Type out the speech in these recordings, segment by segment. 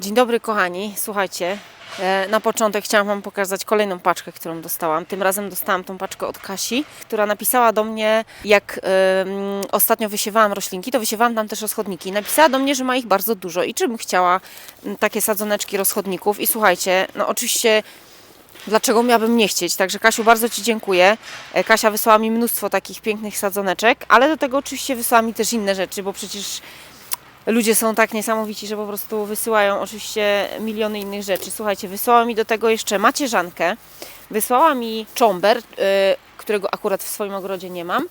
Dzień dobry kochani, słuchajcie. e, Na początek chciałam Wam pokazać kolejną paczkę, którą dostałam. Tym razem dostałam tą paczkę od Kasi, która napisała do mnie, jak ostatnio wysiewałam roślinki, to wysiewałam tam też rozchodniki. Napisała do mnie, że ma ich bardzo dużo i czym chciała m, takie sadzoneczki rozchodników. I słuchajcie, no oczywiście dlaczego miałabym nie chcieć. Także Kasiu, bardzo Ci dziękuję. E, Kasia wysłała mi mnóstwo takich pięknych sadzoneczek, ale do tego oczywiście wysłała mi też inne rzeczy, bo przecież ludzie są tak niesamowici, że po prostu wysyłają oczywiście miliony innych rzeczy. Słuchajcie, wysłała mi do tego jeszcze macierzankę, wysłała mi czomber, y, którego akurat w swoim ogrodzie nie mam y,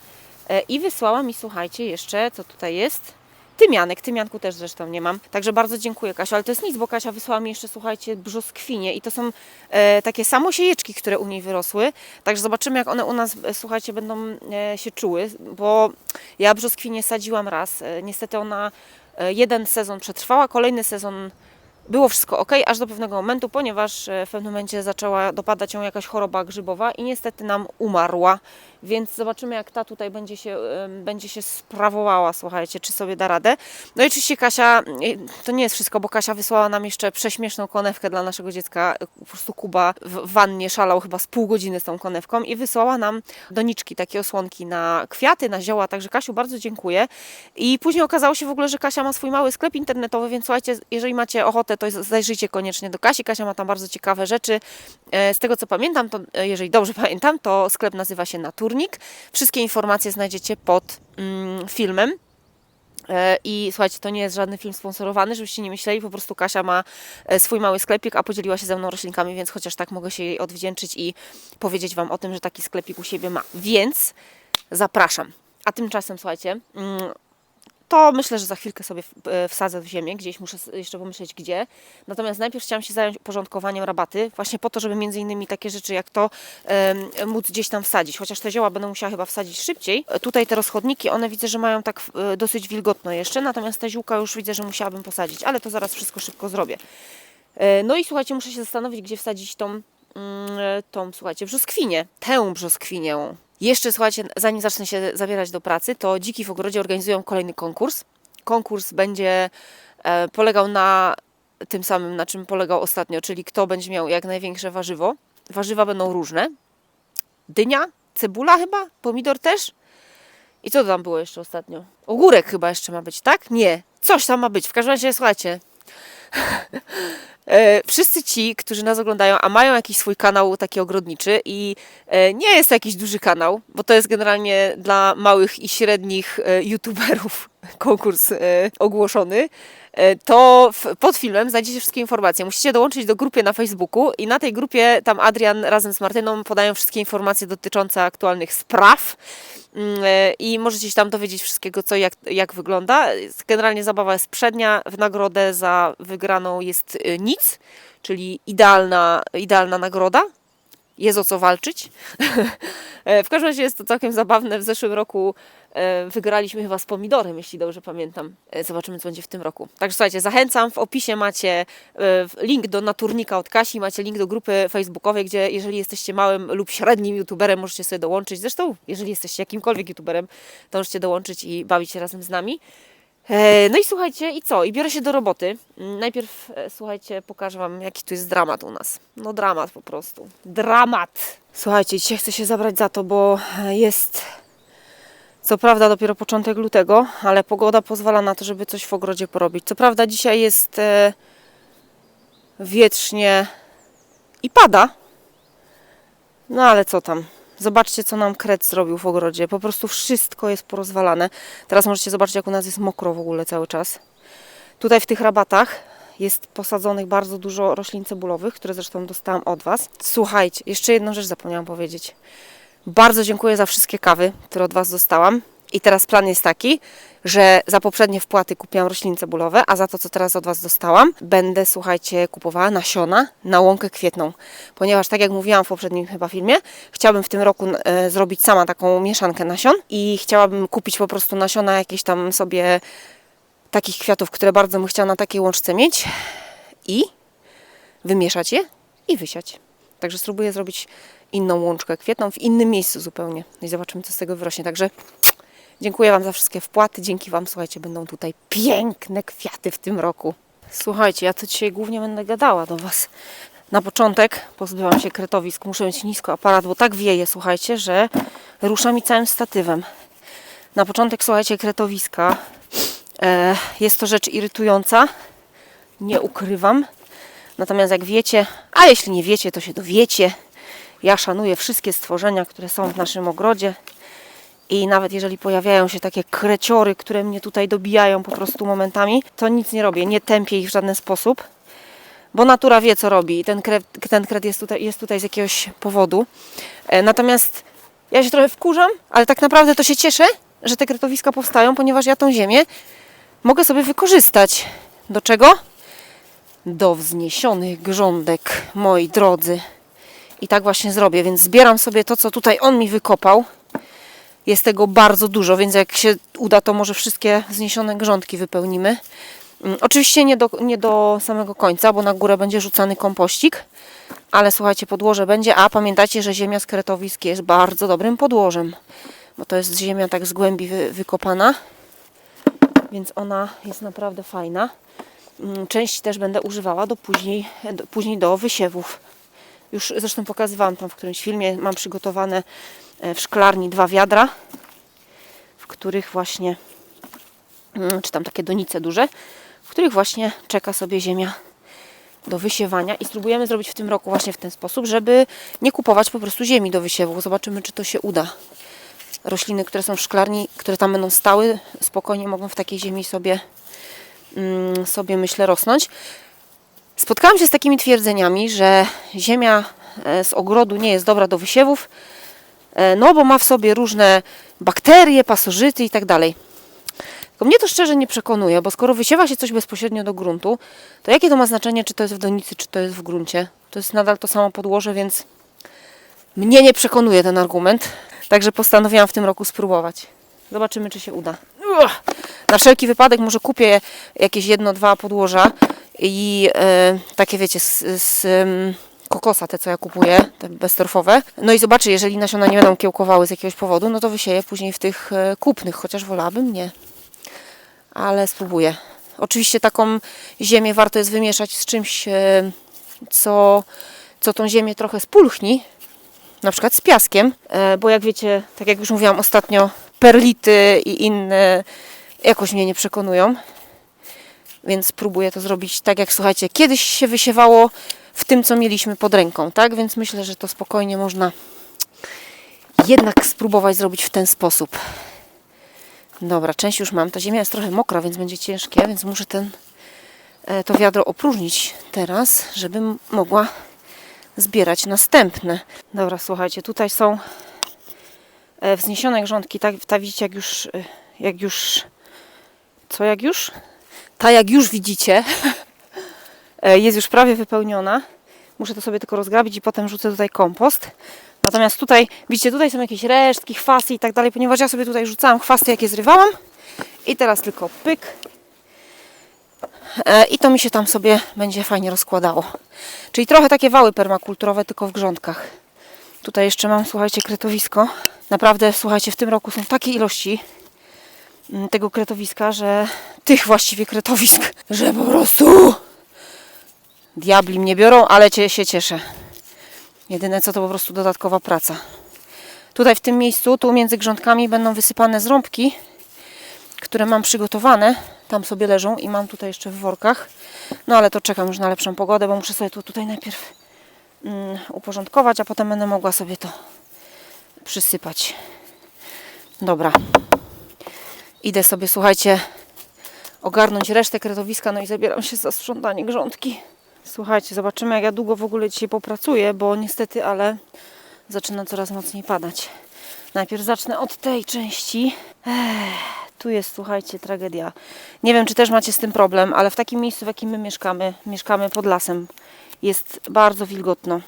i wysłała mi, słuchajcie, jeszcze, co tutaj jest? Tymianek, tymianku też zresztą nie mam. Także bardzo dziękuję Kasia, ale to jest nic, bo Kasia wysłała mi jeszcze, słuchajcie, brzoskwinie i to są e, takie samosiejeczki, które u niej wyrosły. Także zobaczymy, jak one u nas, słuchajcie, będą e, się czuły, bo ja brzoskwinie sadziłam raz. E, niestety ona jeden sezon przetrwała, kolejny sezon było wszystko ok, aż do pewnego momentu, ponieważ e, w pewnym momencie zaczęła dopadać ją jakaś choroba grzybowa i niestety nam umarła. Więc zobaczymy, jak ta tutaj będzie się, będzie się sprawowała, słuchajcie, czy sobie da radę. No i oczywiście Kasia, e, to nie jest wszystko, bo Kasia wysłała nam jeszcze prześmieszną konewkę dla naszego dziecka. Po prostu Kuba w wannie szalał chyba z pół godziny z tą konewką i wysłała nam doniczki, takie osłonki na kwiaty, na zioła. Także Kasiu, bardzo dziękuję. I później okazało się w ogóle, że Kasia ma swój mały sklep internetowy, więc słuchajcie, jeżeli macie ochotę, to zajrzyjcie koniecznie do Kasi. Kasia ma tam bardzo ciekawe rzeczy. E, Z tego co pamiętam, to e, jeżeli dobrze pamiętam, to sklep nazywa się Naturnik. Wszystkie informacje znajdziecie pod mm, filmem. E, I słuchajcie, to nie jest żaden film sponsorowany, żebyście nie myśleli, po prostu Kasia ma e, swój mały sklepik, a podzieliła się ze mną roślinkami, więc chociaż tak mogę się jej odwdzięczyć i powiedzieć Wam o tym, że taki sklepik u siebie ma. Więc zapraszam. A tymczasem, słuchajcie, mm, to myślę, że za chwilkę sobie e, wsadzę w ziemię, gdzieś muszę jeszcze pomyśleć gdzie. Natomiast najpierw chciałam się zająć porządkowaniem rabaty, właśnie po to, żeby między innymi takie rzeczy jak to em, móc gdzieś tam wsadzić. Chociaż te zioła będę musiała chyba wsadzić szybciej. E, Tutaj te rozchodniki, one widzę, że mają tak e, dosyć wilgotno jeszcze, natomiast te ziółka już widzę, że musiałabym posadzić, ale to zaraz wszystko szybko zrobię. No i słuchajcie, muszę się zastanowić, gdzie wsadzić tą, mm, tą słuchajcie, brzoskwinię, tę brzoskwinię. Jeszcze słuchajcie, zanim zacznę się zabierać do pracy, to Dziki w Ogrodzie organizują kolejny konkurs. Konkurs będzie e, polegał na tym samym, na czym polegał ostatnio, czyli kto będzie miał jak największe warzywo. Warzywa będą różne. Dynia, cebula chyba, pomidor też. I co tam było jeszcze ostatnio? Ogórek chyba jeszcze ma być, tak? Nie, coś tam ma być. W każdym razie, słuchajcie, wszyscy ci, którzy nas oglądają, a mają jakiś swój kanał taki ogrodniczy i e, nie jest to jakiś duży kanał, bo to jest generalnie dla małych i średnich e, youtuberów konkurs e, ogłoszony, e, to pod filmem znajdziecie wszystkie informacje. Musicie dołączyć do grupy na Facebooku i na tej grupie tam Adrian razem z Martyną podają wszystkie informacje dotyczące aktualnych spraw Mm, e, i możecie się tam dowiedzieć wszystkiego, co jak, jak wygląda. Generalnie zabawa jest przednia, w nagrodę za wygraną jest nic, czyli idealna, idealna nagroda. Jest o co walczyć. E, w każdym razie jest to całkiem zabawne. W zeszłym roku e, wygraliśmy chyba z pomidorem, jeśli dobrze pamiętam. E, Zobaczymy, co będzie w tym roku. Także słuchajcie, zachęcam. W opisie macie link do naturnika od Kasi, macie link do grupy facebookowej, gdzie jeżeli jesteście małym lub średnim youtuberem, możecie sobie dołączyć. Zresztą, jeżeli jesteście jakimkolwiek youtuberem, to możecie dołączyć i bawić się razem z nami. E, No i słuchajcie, i co? I biorę się do roboty. Mm, Najpierw, e, słuchajcie, pokażę Wam, jaki tu jest dramat u nas. No dramat po prostu. Dramat! Słuchajcie, dzisiaj chcę się zabrać za to, bo jest co prawda dopiero początek lutego, ale pogoda pozwala na to, żeby coś w ogrodzie porobić. Co prawda dzisiaj jest e, wietrznie i pada, no ale co tam? Zobaczcie, co nam kret zrobił w ogrodzie. Po prostu wszystko jest porozwalane. Teraz możecie zobaczyć, jak u nas jest mokro w ogóle cały czas. Tutaj w tych rabatach jest posadzonych bardzo dużo roślin cebulowych, które zresztą dostałam od Was. Słuchajcie, jeszcze jedną rzecz zapomniałam powiedzieć. Bardzo dziękuję za wszystkie kawy, które od Was dostałam. I teraz plan jest taki, że za poprzednie wpłaty kupiłam rośliny cebulowe, a za to, co teraz od Was dostałam, będę, słuchajcie, kupowała nasiona na łąkę kwietną. Ponieważ, tak jak mówiłam w poprzednim chyba filmie, chciałabym w tym roku e, zrobić sama taką mieszankę nasion i chciałabym kupić po prostu nasiona jakieś tam sobie takich kwiatów, które bardzo bym chciała na takiej łączce mieć i wymieszać je i wysiać. Także spróbuję zrobić inną łączkę kwietną w innym miejscu zupełnie. No i zobaczymy, co z tego wyrośnie. Także dziękuję Wam za wszystkie wpłaty. Dzięki Wam, słuchajcie, będą tutaj piękne kwiaty w tym roku. Słuchajcie, ja to dzisiaj głównie będę gadała do Was. Na początek pozbyłam się kretowisk, muszę mieć nisko aparat, bo tak wieje, słuchajcie, że rusza mi całym statywem. Na początek, słuchajcie, kretowiska. E, jest to rzecz irytująca, nie ukrywam. Natomiast jak wiecie, a jeśli nie wiecie, to się dowiecie. Ja szanuję wszystkie stworzenia, które są w naszym ogrodzie. I nawet jeżeli pojawiają się takie kreciory, które mnie tutaj dobijają po prostu momentami, to nic nie robię, nie tępię ich w żaden sposób, bo natura wie, co robi i ten kret, ten kret jest, tutaj, jest tutaj z jakiegoś powodu. E, Natomiast ja się trochę wkurzam, ale tak naprawdę to się cieszę, że te kretowiska powstają, ponieważ ja tą ziemię mogę sobie wykorzystać. Do czego? Do wzniesionych grządek, moi drodzy. I tak właśnie zrobię, więc zbieram sobie to, co tutaj on mi wykopał. Jest tego bardzo dużo, więc jak się uda, to może wszystkie wzniesione grządki wypełnimy. Mm, Oczywiście nie do, nie do samego końca, bo na górę będzie rzucany kompościk, ale słuchajcie, podłoże będzie, a pamiętajcie, że ziemia z kretowisk jest bardzo dobrym podłożem, bo to jest ziemia tak z głębi wy, wykopana, więc ona jest naprawdę fajna. Mm, Część też będę używała do później, do, później do wysiewów. Już zresztą pokazywałam tam w którymś filmie, mam przygotowane w szklarni dwa wiadra, w których właśnie, mm, czy tam takie donice duże, w których właśnie czeka sobie ziemia do wysiewania i spróbujemy zrobić w tym roku właśnie w ten sposób, żeby nie kupować po prostu ziemi do wysiewu. Zobaczymy, czy to się uda. Rośliny, które są w szklarni, które tam będą stały, spokojnie mogą w takiej ziemi sobie, mm, sobie myślę, rosnąć. Spotkałam się z takimi twierdzeniami, że ziemia e, z ogrodu nie jest dobra do wysiewów, e, no bo ma w sobie różne bakterie, pasożyty i tak dalej. Tylko mnie to szczerze nie przekonuje, bo skoro wysiewa się coś bezpośrednio do gruntu, to jakie to ma znaczenie, czy to jest w donicy, czy to jest w gruncie? To jest nadal to samo podłoże, więc mnie nie przekonuje ten argument. Także postanowiłam w tym roku spróbować. Zobaczymy, czy się uda. Na wszelki wypadek może kupię jakieś jedno, dwa podłoża i e, takie wiecie, z, z kokosa, te co ja kupuję, te beztorfowe. No i zobaczę, jeżeli nasiona nie będą kiełkowały z jakiegoś powodu, no to wysieję później w tych e, kupnych, chociaż wolałabym nie. Ale spróbuję. Oczywiście taką ziemię warto jest wymieszać z czymś, e, co, co tą ziemię trochę spulchni, na przykład z piaskiem, e, bo jak wiecie, tak jak już mówiłam ostatnio, perlity i inne jakoś mnie nie przekonują. Więc spróbuję to zrobić tak, jak słuchajcie, kiedyś się wysiewało w tym, co mieliśmy pod ręką, tak? Więc myślę, że to spokojnie można jednak spróbować zrobić w ten sposób. Dobra, część już mam. Ta ziemia jest trochę mokra, więc będzie ciężkie, więc muszę ten, e, to wiadro opróżnić teraz, żebym mogła zbierać następne. Dobra, słuchajcie, tutaj są e, wzniesione grządki, tak, ta widzicie, jak już, e, jak już, co jak już? Ta jak już widzicie, jest już prawie wypełniona. Muszę to sobie tylko rozgrabić i potem rzucę tutaj kompost. Natomiast tutaj, widzicie, tutaj są jakieś resztki, chwasty i tak dalej, ponieważ ja sobie tutaj rzucałam chwasty, jakie zrywałam. I teraz tylko pyk. E, I to mi się tam sobie będzie fajnie rozkładało. Czyli trochę takie wały permakulturowe, tylko w grządkach. Tutaj jeszcze mam, słuchajcie, kretowisko. Naprawdę, słuchajcie, w tym roku są takie ilości mm, tego kretowiska, że tych właściwie kretowisk, że po prostu diabli mnie biorą, ale cie, się cieszę. Jedyne co to po prostu dodatkowa praca. Tutaj w tym miejscu, tu między grządkami będą wysypane zrąbki, które mam przygotowane. Tam sobie leżą i mam tutaj jeszcze w workach. No ale to czekam już na lepszą pogodę, bo muszę sobie to tutaj najpierw mm, uporządkować, a potem będę mogła sobie to przysypać. Dobra. Idę sobie, słuchajcie, ogarnąć resztę kretowiska, no i zabieram się za sprzątanie grządki. Słuchajcie, zobaczymy jak ja długo w ogóle dzisiaj popracuję, bo niestety, ale zaczyna coraz mocniej padać. Najpierw zacznę od tej części. Ech, tu jest, słuchajcie, tragedia. Nie wiem, czy też macie z tym problem, ale w takim miejscu, w jakim my mieszkamy, mieszkamy pod lasem, jest bardzo wilgotno.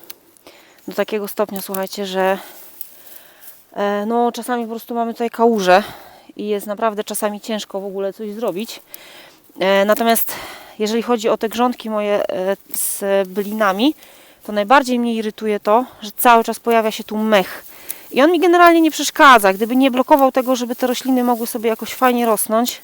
Do takiego stopnia, słuchajcie, że e, no czasami po prostu mamy tutaj kałuże i jest naprawdę czasami ciężko w ogóle coś zrobić. E, natomiast jeżeli chodzi o te grządki moje e, z bylinami, to najbardziej mnie irytuje to, że cały czas pojawia się tu mech. I on mi generalnie nie przeszkadza. Gdyby nie blokował tego, żeby te rośliny mogły sobie jakoś fajnie rosnąć,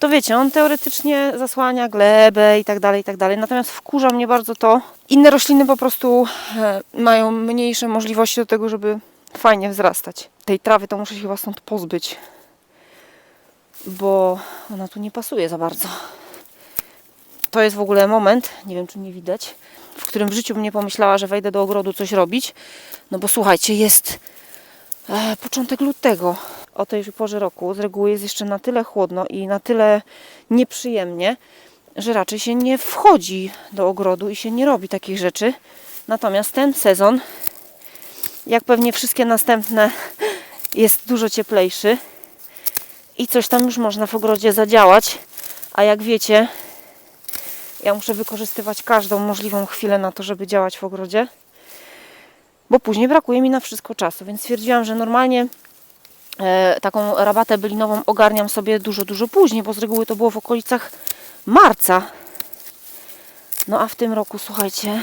to wiecie, on teoretycznie zasłania glebę i tak dalej, i tak dalej. Natomiast wkurza mnie bardzo to. Inne rośliny po prostu e, mają mniejsze możliwości do tego, żeby fajnie wzrastać. Tej trawy to muszę się chyba stąd pozbyć, bo ona tu nie pasuje za bardzo. To jest w ogóle moment, nie wiem czy mnie widać, w którym w życiu bym nie pomyślała, że wejdę do ogrodu coś robić. No bo słuchajcie, jest e, początek lutego. O tej porze roku z reguły jest jeszcze na tyle chłodno i na tyle nieprzyjemnie, że raczej się nie wchodzi do ogrodu i się nie robi takich rzeczy. Natomiast ten sezon, jak pewnie wszystkie następne, jest dużo cieplejszy i coś tam już można w ogrodzie zadziałać. A jak wiecie, ja muszę wykorzystywać każdą możliwą chwilę na to, żeby działać w ogrodzie, bo później brakuje mi na wszystko czasu. Więc stwierdziłam, że normalnie e, taką rabatę bylinową ogarniam sobie dużo, dużo później, bo z reguły to było w okolicach marca. No a w tym roku, słuchajcie,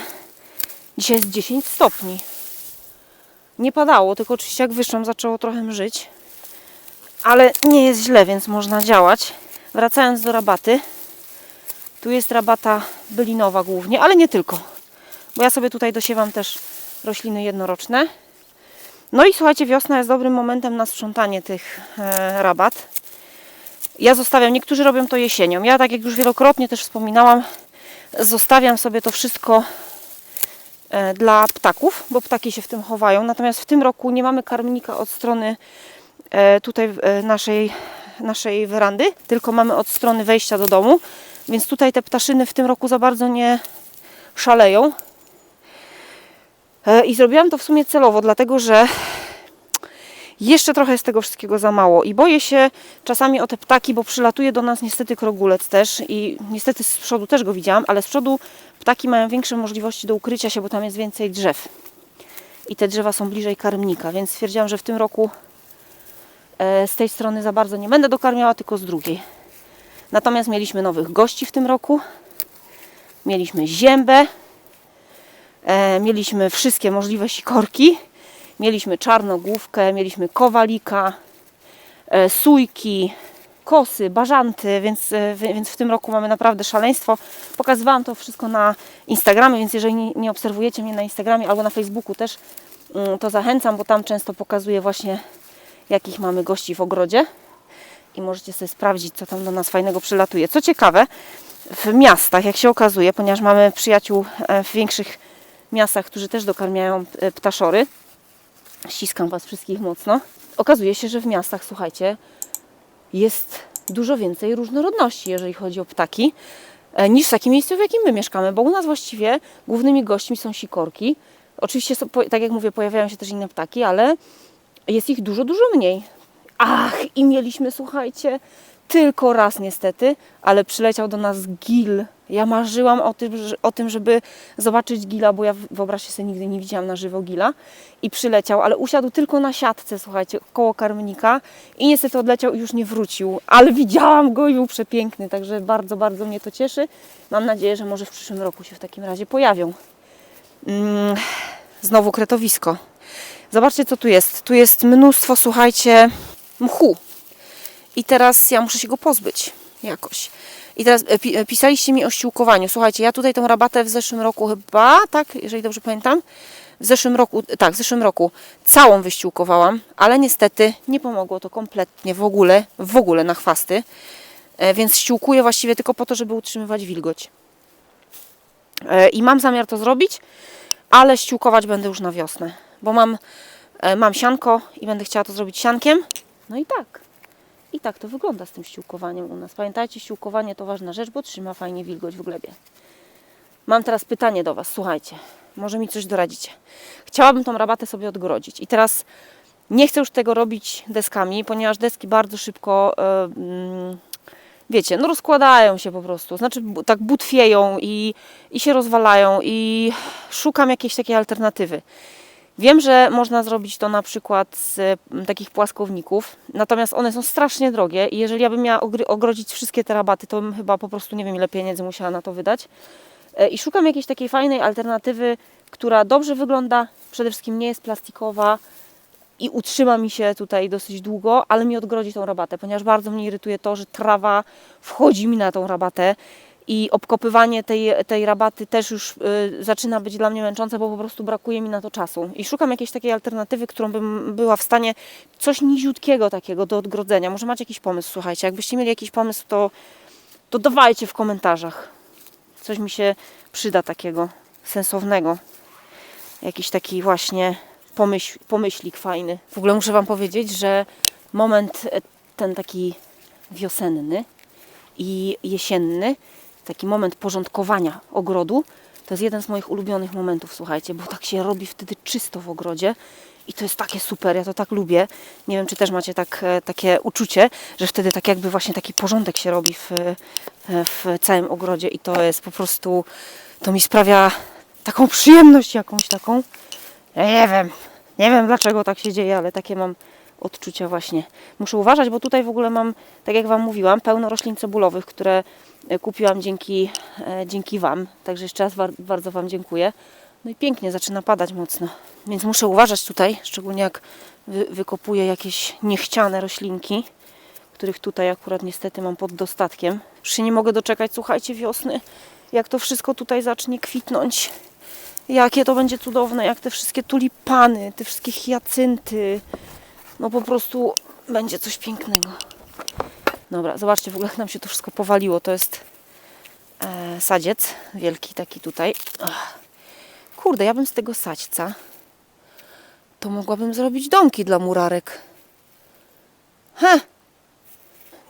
dzisiaj jest 10 stopni. Nie padało, tylko oczywiście jak wyszłam zaczęło trochę mrzyć. Ale nie jest źle, więc można działać. Wracając do rabaty. Tu jest rabata bylinowa głównie, ale nie tylko. Bo ja sobie tutaj dosiewam też rośliny jednoroczne. No i słuchajcie, wiosna jest dobrym momentem na sprzątanie tych e, rabat. Ja zostawiam, niektórzy robią to jesienią. Ja, tak jak już wielokrotnie też wspominałam, zostawiam sobie to wszystko e, dla ptaków, bo ptaki się w tym chowają. Natomiast w tym roku nie mamy karmnika od strony tutaj e, naszej, naszej werandy, tylko mamy od strony wejścia do domu. Więc tutaj te ptaszyny w tym roku za bardzo nie szaleją. E, I zrobiłam to w sumie celowo, dlatego że jeszcze trochę jest tego wszystkiego za mało i boję się czasami o te ptaki, bo przylatuje do nas niestety krogulec też i niestety z przodu też go widziałam, ale z przodu ptaki mają większe możliwości do ukrycia się, bo tam jest więcej drzew i te drzewa są bliżej karmnika, więc stwierdziłam, że w tym roku e, z tej strony za bardzo nie będę dokarmiała, tylko z drugiej. Natomiast mieliśmy nowych gości w tym roku. Mieliśmy ziębę, e, mieliśmy wszystkie możliwe sikorki, mieliśmy czarnogłówkę, mieliśmy kowalika, e, sójki, kosy, bażanty, więc, e, więc w tym roku mamy naprawdę szaleństwo. Pokazywałam to wszystko na Instagramie, więc jeżeli nie, nie obserwujecie mnie na Instagramie albo na Facebooku też, mm, to zachęcam, bo tam często pokazuję właśnie jakich mamy gości w ogrodzie i możecie sobie sprawdzić, co tam do nas fajnego przylatuje. Co ciekawe, w miastach, jak się okazuje, ponieważ mamy przyjaciół e, w większych miastach, którzy też dokarmiają e, ptaszory, ściskam Was wszystkich mocno, okazuje się, że w miastach, słuchajcie, jest dużo więcej różnorodności, jeżeli chodzi o ptaki, e, niż w takim miejscu, w jakim my mieszkamy, bo u nas właściwie głównymi gośćmi są sikorki. Oczywiście, tak jak mówię, pojawiają się też inne ptaki, ale jest ich dużo, dużo mniej. Ach, i mieliśmy, słuchajcie, tylko raz niestety, ale przyleciał do nas gil. Ja marzyłam o tym, o tym, żeby zobaczyć gila, bo ja wyobraźcie sobie, nigdy nie widziałam na żywo gila. I przyleciał, ale usiadł tylko na siatce, słuchajcie, koło karmnika i niestety odleciał i już nie wrócił. Ale widziałam go i był przepiękny, także bardzo, bardzo mnie to cieszy. Mam nadzieję, że może w przyszłym roku się w takim razie pojawią. Mm, znowu kretowisko. Zobaczcie, co tu jest. Tu jest mnóstwo, słuchajcie, mchu. I teraz ja muszę się go pozbyć jakoś. I teraz e, e, pisaliście mi o ściółkowaniu. Słuchajcie, ja tutaj tą rabatę w zeszłym roku chyba, tak, jeżeli dobrze pamiętam, w zeszłym roku, tak, w zeszłym roku całą wyściółkowałam, ale niestety nie pomogło to kompletnie w ogóle, w ogóle na chwasty. E, Więc ściółkuję właściwie tylko po to, żeby utrzymywać wilgoć. E, I mam zamiar to zrobić, ale ściółkować będę już na wiosnę, bo mam, e, mam sianko i będę chciała to zrobić siankiem. No i tak. I tak to wygląda z tym ściółkowaniem u nas. Pamiętajcie, ściółkowanie to ważna rzecz, bo trzyma fajnie wilgoć w glebie. Mam teraz pytanie do Was. Słuchajcie, może mi coś doradzicie. Chciałabym tą rabatę sobie odgrodzić. I teraz nie chcę już tego robić deskami, ponieważ deski bardzo szybko, mm, wiecie, no rozkładają się po prostu. Znaczy tak butwieją i, i się rozwalają i szukam jakiejś takiej alternatywy. Wiem, że można zrobić to na przykład z takich płaskowników, natomiast one są strasznie drogie i jeżeli ja bym miała ogrodzić wszystkie te rabaty, to bym chyba po prostu nie wiem ile pieniędzy musiała na to wydać. E, I szukam jakiejś takiej fajnej alternatywy, która dobrze wygląda, przede wszystkim nie jest plastikowa i utrzyma mi się tutaj dosyć długo, ale mi odgrodzi tą rabatę, ponieważ bardzo mnie irytuje to, że trawa wchodzi mi na tą rabatę i obkopywanie tej, tej rabaty też już y, zaczyna być dla mnie męczące, bo po prostu brakuje mi na to czasu. I szukam jakiejś takiej alternatywy, którą bym była w stanie coś niziutkiego takiego do odgrodzenia. Może macie jakiś pomysł, słuchajcie. Jakbyście mieli jakiś pomysł, to, to dawajcie w komentarzach. Coś mi się przyda takiego sensownego. Jakiś taki właśnie pomyśl, pomyślik fajny. W ogóle muszę Wam powiedzieć, że moment e, ten taki wiosenny i jesienny, taki moment porządkowania ogrodu, to jest jeden z moich ulubionych momentów, słuchajcie, bo tak się robi wtedy czysto w ogrodzie i to jest takie super, ja to tak lubię. Nie wiem, czy też macie tak, e, takie uczucie, że wtedy tak jakby właśnie taki porządek się robi w, e, w całym ogrodzie i to jest po prostu, to mi sprawia taką przyjemność jakąś taką. Ja nie wiem, nie wiem dlaczego tak się dzieje, ale takie mam odczucia właśnie. Muszę uważać, bo tutaj w ogóle mam, tak jak Wam mówiłam, pełno roślin cebulowych, które e, kupiłam dzięki, e, dzięki Wam. Także jeszcze raz bardzo Wam dziękuję. No i pięknie, zaczyna padać mocno. Więc muszę uważać tutaj, szczególnie jak wy, wykopuję jakieś niechciane roślinki, których tutaj akurat niestety mam pod dostatkiem. Już się nie mogę doczekać, słuchajcie, wiosny, jak to wszystko tutaj zacznie kwitnąć. Jakie to będzie cudowne, jak te wszystkie tulipany, te wszystkie hiacynty. No po prostu będzie coś pięknego. Dobra, zobaczcie w ogóle nam się to wszystko powaliło. To jest e, sadziec wielki taki tutaj. Ach. Kurde, ja bym z tego sadźca to mogłabym zrobić domki dla murarek. He!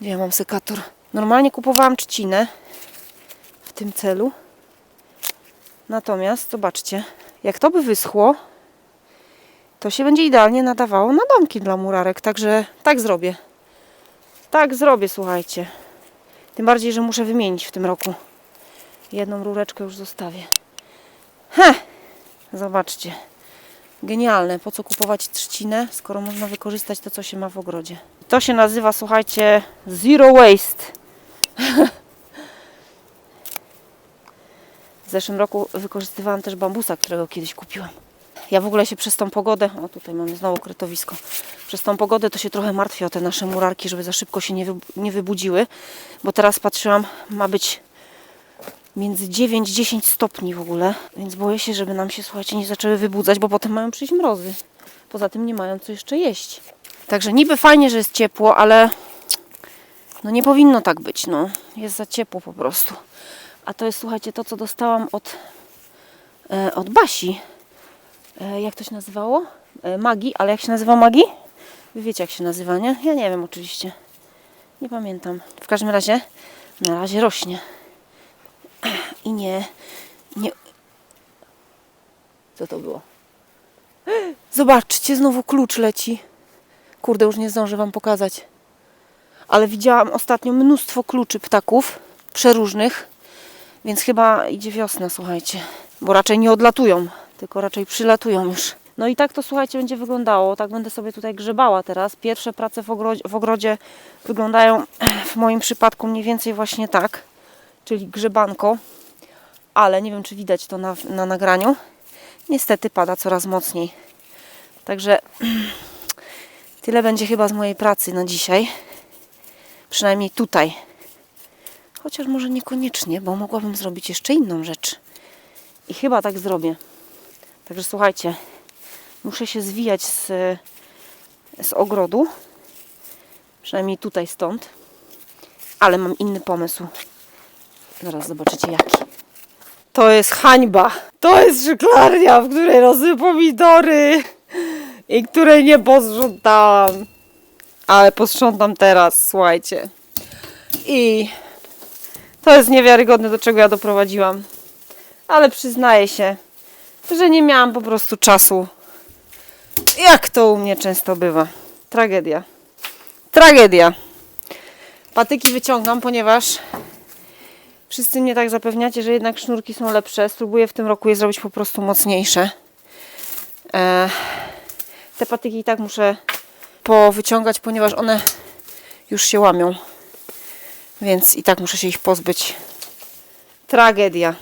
Gdzie ja mam sekator? Normalnie kupowałam trzcinę w tym celu. Natomiast zobaczcie, jak to by wyschło, to się będzie idealnie nadawało na domki dla murarek. Także tak zrobię. Tak zrobię, słuchajcie. Tym bardziej, że muszę wymienić w tym roku. Jedną rureczkę już zostawię. He! Zobaczcie. Genialne. Po co kupować trzcinę, skoro można wykorzystać to, co się ma w ogrodzie. To się nazywa, słuchajcie, zero waste. W zeszłym roku wykorzystywałam też bambusa, którego kiedyś kupiłam. Ja w ogóle się przez tą pogodę, o tutaj mamy znowu krytowisko, przez tą pogodę to się trochę martwię o te nasze murarki, żeby za szybko się nie, wy, nie wybudziły, bo teraz patrzyłam, ma być między 9-10 stopni w ogóle, więc boję się, żeby nam się, słuchajcie, nie zaczęły wybudzać, bo potem mają przyjść mrozy. Poza tym nie mają co jeszcze jeść. Także niby fajnie, że jest ciepło, ale no nie powinno tak być, no. Jest za ciepło po prostu. A to jest, słuchajcie, to, co dostałam od, e, od Basi. E, jak to się nazywało? E, Magii, ale jak się nazywa Magii? Wy wiecie, jak się nazywa, nie? Ja nie wiem oczywiście. Nie pamiętam. W każdym razie, na razie rośnie. I nie, nie... Co to było? Zobaczcie, znowu klucz leci. Kurde, już nie zdążę Wam pokazać. Ale widziałam ostatnio mnóstwo kluczy ptaków, przeróżnych. Więc chyba idzie wiosna, słuchajcie. Bo raczej nie odlatują, tylko raczej przylatują już. No i tak to, słuchajcie, będzie wyglądało. Tak będę sobie tutaj grzebała teraz. Pierwsze prace w ogrodzie, w ogrodzie wyglądają w moim przypadku mniej więcej właśnie tak. Czyli grzebanko. Ale nie wiem, czy widać to na, na nagraniu. Niestety pada coraz mocniej. Także tyle będzie chyba z mojej pracy na dzisiaj. Przynajmniej tutaj. Chociaż może niekoniecznie, bo mogłabym zrobić jeszcze inną rzecz. I chyba tak zrobię. Także słuchajcie, muszę się zwijać z, z ogrodu. Przynajmniej tutaj stąd. Ale mam inny pomysł. Zaraz zobaczycie jaki. To jest hańba. To jest szyklarnia, w której rosły pomidory i której nie posprzątałam. Ale posprzątam teraz, słuchajcie. I to jest niewiarygodne, do czego ja doprowadziłam. Ale przyznaję się, że nie miałam po prostu czasu. Jak to u mnie często bywa. Tragedia. Tragedia. Patyki wyciągam, ponieważ wszyscy mnie tak zapewniacie, że jednak sznurki są lepsze. Spróbuję w tym roku je zrobić po prostu mocniejsze. E, te patyki i tak muszę powyciągać, ponieważ one już się łamią. Więc i tak muszę się ich pozbyć. Tragedia.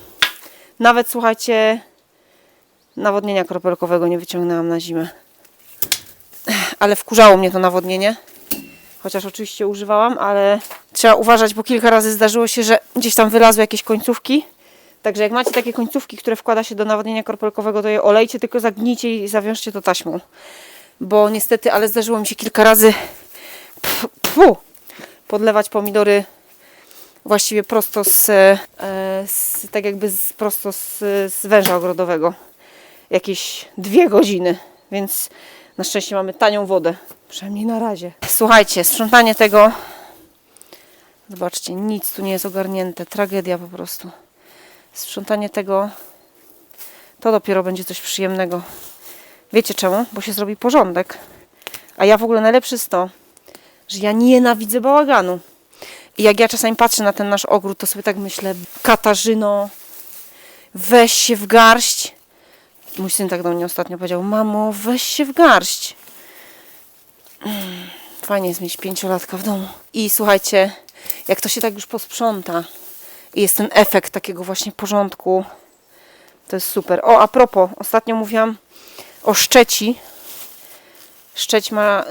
Nawet słuchajcie, nawodnienia kropelkowego nie wyciągnęłam na zimę. Ale wkurzało mnie to nawodnienie. Chociaż oczywiście używałam, ale trzeba uważać, bo kilka razy zdarzyło się, że gdzieś tam wylazły jakieś końcówki. Także jak macie takie końcówki, które wkłada się do nawodnienia korpelkowego, to je olejcie, tylko zagnijcie i zawiążcie to taśmą. Bo niestety, ale zdarzyło mi się kilka razy pf, podlewać pomidory właściwie prosto z, e, z tak jakby z, prosto z, z węża ogrodowego. Jakieś dwie godziny, więc na szczęście mamy tanią wodę. Przynajmniej na razie. Słuchajcie, sprzątanie tego. Zobaczcie, nic tu nie jest ogarnięte. Tragedia po prostu. Sprzątanie tego to dopiero będzie coś przyjemnego. Wiecie czemu? Bo się zrobi porządek. A ja w ogóle najlepszy jest to, że ja nienawidzę bałaganu. I jak ja czasami patrzę na ten nasz ogród, to sobie tak myślę, Katarzyno, weź się w garść. Mój syn tak do mnie ostatnio powiedział, mamo, weź się w garść. Fajnie jest mieć pięciolatka w domu. I słuchajcie, jak to się tak już posprząta i jest ten efekt takiego właśnie porządku, to jest super. O, a propos, ostatnio mówiłam o szczeci. Szczeć ma,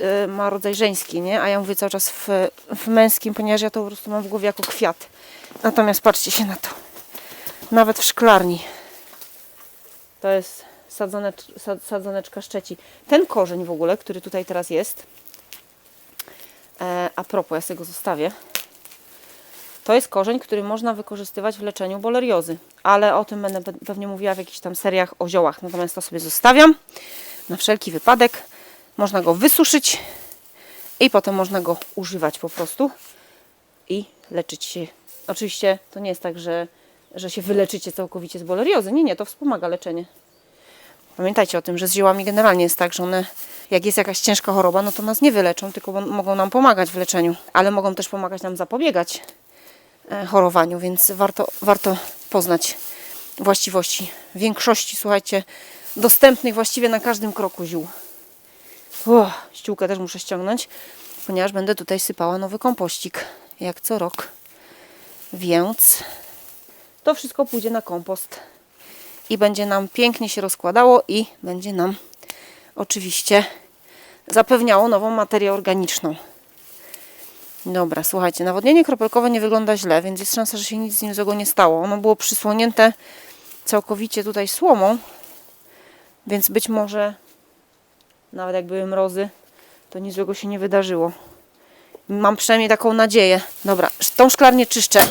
e, ma rodzaj żeński, nie? A ja mówię cały czas w, w męskim, ponieważ ja to po prostu mam w głowie jako kwiat. Natomiast patrzcie się na to. Nawet w szklarni. To jest sadzonecz, sad- sadzoneczka szczeci. Ten korzeń w ogóle, który tutaj teraz jest, e, a propos, ja sobie go zostawię. To jest korzeń, który można wykorzystywać w leczeniu boleriozy, ale o tym będę pe- pewnie mówiła w jakichś tam seriach o ziołach. Natomiast to sobie zostawiam na wszelki wypadek. Można go wysuszyć i potem można go używać po prostu i leczyć się. Oczywiście to nie jest tak, że, że się wyleczycie całkowicie z boleriozy. Nie, nie, to wspomaga leczenie. Pamiętajcie o tym, że z ziołami generalnie jest tak, że one, jak jest jakaś ciężka choroba, no to nas nie wyleczą, tylko mo- mogą nam pomagać w leczeniu, ale mogą też pomagać nam zapobiegać e, chorowaniu, więc warto, warto poznać właściwości większości, słuchajcie, dostępnych właściwie na każdym kroku ziół. Ściółkę też muszę ściągnąć, ponieważ będę tutaj sypała nowy kompościk, jak co rok. Więc to wszystko pójdzie na kompost i będzie nam pięknie się rozkładało i będzie nam oczywiście zapewniało nową materię organiczną. Dobra, słuchajcie, nawodnienie kropelkowe nie wygląda źle, więc jest szansa, że się nic z nim złego nie stało. Ono było przysłonięte całkowicie tutaj słomą, więc być może nawet jak były mrozy, to nic złego się nie wydarzyło. Mam przynajmniej taką nadzieję. Dobra, tą szklarnię czyszczę.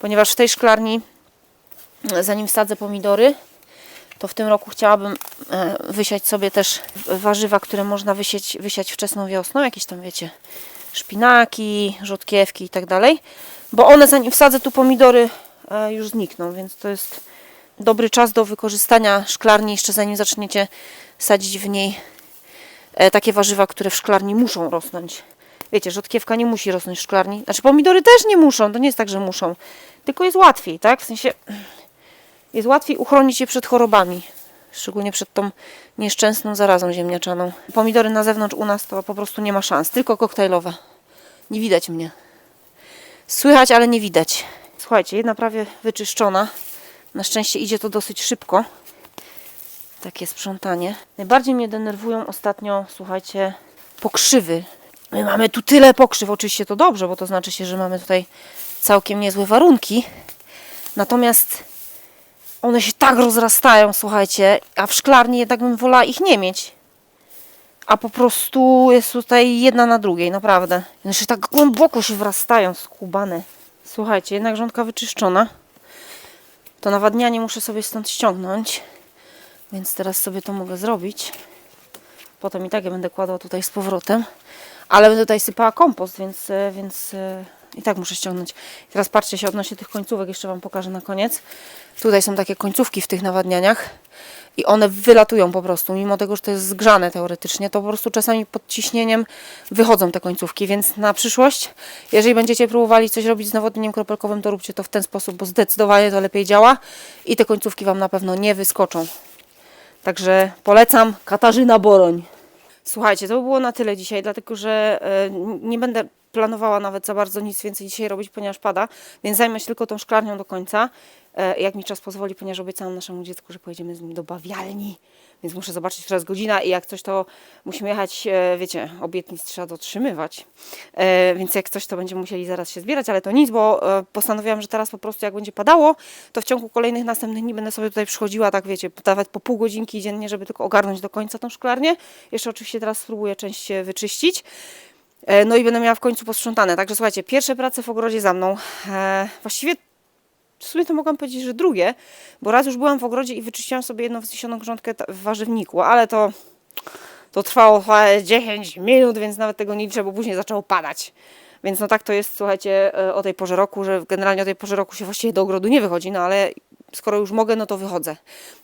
Ponieważ w tej szklarni zanim wsadzę pomidory, to w tym roku chciałabym e, wysiać sobie też warzywa, które można wysiać wczesną wiosną, jakieś tam wiecie, szpinaki, rzodkiewki i tak dalej, bo one zanim wsadzę tu pomidory e, już znikną, więc to jest dobry czas do wykorzystania szklarni. Jeszcze zanim zaczniecie sadzić w niej e, takie warzywa, które w szklarni muszą rosnąć. Wiecie, rzodkiewka nie musi rosnąć w szklarni. Znaczy pomidory też nie muszą, to nie jest tak, że muszą. Tylko jest łatwiej, tak? W sensie jest łatwiej uchronić je przed chorobami. Szczególnie przed tą nieszczęsną zarazą ziemniaczaną. Pomidory na zewnątrz u nas to po prostu nie ma szans. Tylko koktajlowe. Nie widać mnie. Słychać, ale nie widać. Słuchajcie, jedna prawie wyczyszczona. Na szczęście idzie to dosyć szybko. Takie sprzątanie. Najbardziej mnie denerwują ostatnio, słuchajcie, pokrzywy. My mamy tu tyle pokrzyw. Oczywiście to dobrze, bo to znaczy się, że mamy tutaj całkiem niezłe warunki. Natomiast one się tak rozrastają, słuchajcie, a w szklarni jednak bym wolała ich nie mieć. A po prostu jest tutaj jedna na drugiej, naprawdę. One się tak głęboko się wrastają, skubane. Słuchajcie, jednak rządka wyczyszczona. To nawadnianie muszę sobie stąd ściągnąć. Więc teraz sobie to mogę zrobić. Potem i tak je będę kładła tutaj z powrotem. Ale będę tutaj sypała kompost, więc, e, więc e, i tak muszę ściągnąć. Teraz patrzcie się odnośnie tych końcówek, jeszcze Wam pokażę na koniec. Tutaj są takie końcówki w tych nawadnianiach i one wylatują po prostu, mimo tego, że to jest zgrzane teoretycznie, to po prostu czasami pod ciśnieniem wychodzą te końcówki, więc na przyszłość, jeżeli będziecie próbowali coś robić z nawodnieniem kropelkowym, to róbcie to w ten sposób, bo zdecydowanie to lepiej działa i te końcówki Wam na pewno nie wyskoczą. Także polecam Katarzyna Boroń. Słuchajcie, to by było na tyle dzisiaj, dlatego że e, nie będę planowała nawet za bardzo nic więcej dzisiaj robić, ponieważ pada, więc zajmę się tylko tą szklarnią do końca, e, jak mi czas pozwoli, ponieważ obiecałam naszemu dziecku, że pojedziemy z nim do bawialni, więc muszę zobaczyć, jest godzina i jak coś to musimy jechać, e, wiecie, obietnic trzeba dotrzymywać, e, więc jak coś to będziemy musieli zaraz się zbierać, ale to nic, bo postanowiłam, że teraz po prostu jak będzie padało, to w ciągu kolejnych następnych dni będę sobie tutaj przychodziła, tak wiecie, nawet po pół godzinki dziennie, żeby tylko ogarnąć do końca tą szklarnię. Jeszcze oczywiście teraz spróbuję część wyczyścić. E, No i będę miała w końcu posprzątane. Także słuchajcie, pierwsze prace w ogrodzie za mną. E, właściwie w sumie to mogłam powiedzieć, że drugie, bo raz już byłam w ogrodzie i wyczyściłam sobie jedną wzniesioną grządkę w warzywniku, ale to, to trwało chyba 10 minut, więc nawet tego nie liczę, bo później zaczęło padać. Więc no tak to jest, słuchajcie, e, o tej porze roku, że generalnie o tej porze roku się właściwie do ogrodu nie wychodzi, no ale skoro już mogę, no to wychodzę.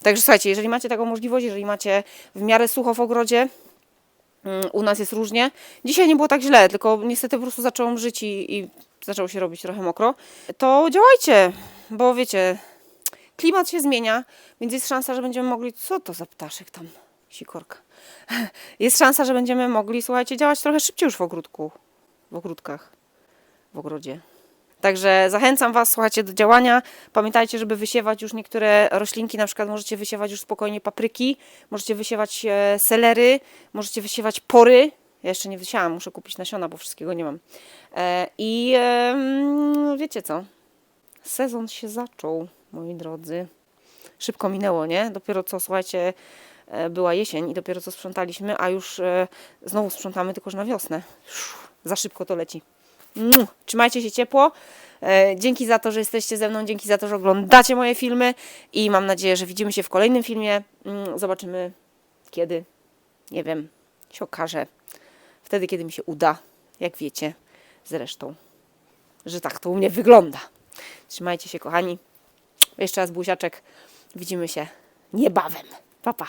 Także słuchajcie, jeżeli macie taką możliwość, jeżeli macie w miarę sucho w ogrodzie, U nas jest różnie. Dzisiaj nie było tak źle, tylko niestety po prostu zaczęło mrzyć i, i zaczęło się robić trochę mokro. To działajcie, bo wiecie, klimat się zmienia, więc jest szansa, że będziemy mogli. Co to za ptaszek tam? Sikorka. Jest szansa, że będziemy mogli, słuchajcie, działać trochę szybciej już w ogródku. W ogródkach. W ogrodzie. Także zachęcam Was, słuchajcie, do działania. Pamiętajcie, żeby wysiewać już niektóre roślinki, na przykład możecie wysiewać już spokojnie papryki, możecie wysiewać e, selery, możecie wysiewać pory. Ja jeszcze nie wysiałam, muszę kupić nasiona, bo wszystkiego nie mam. E, I wiecie co? Sezon się zaczął, moi drodzy. Szybko minęło, nie? Dopiero co, słuchajcie, e, była jesień i dopiero co sprzątaliśmy, a już znowu sprzątamy tylko że na wiosnę. Za szybko to leci. Trzymajcie się ciepło. E, Dzięki za to, że jesteście ze mną, dzięki za to, że oglądacie moje filmy i mam nadzieję, że widzimy się w kolejnym filmie. Mm, Zobaczymy kiedy. Nie wiem, się okaże. Wtedy, kiedy mi się uda, jak wiecie, zresztą, że tak to u mnie wygląda. Trzymajcie się, kochani. Jeszcze raz buziaczek. Widzimy się niebawem. Pa, pa.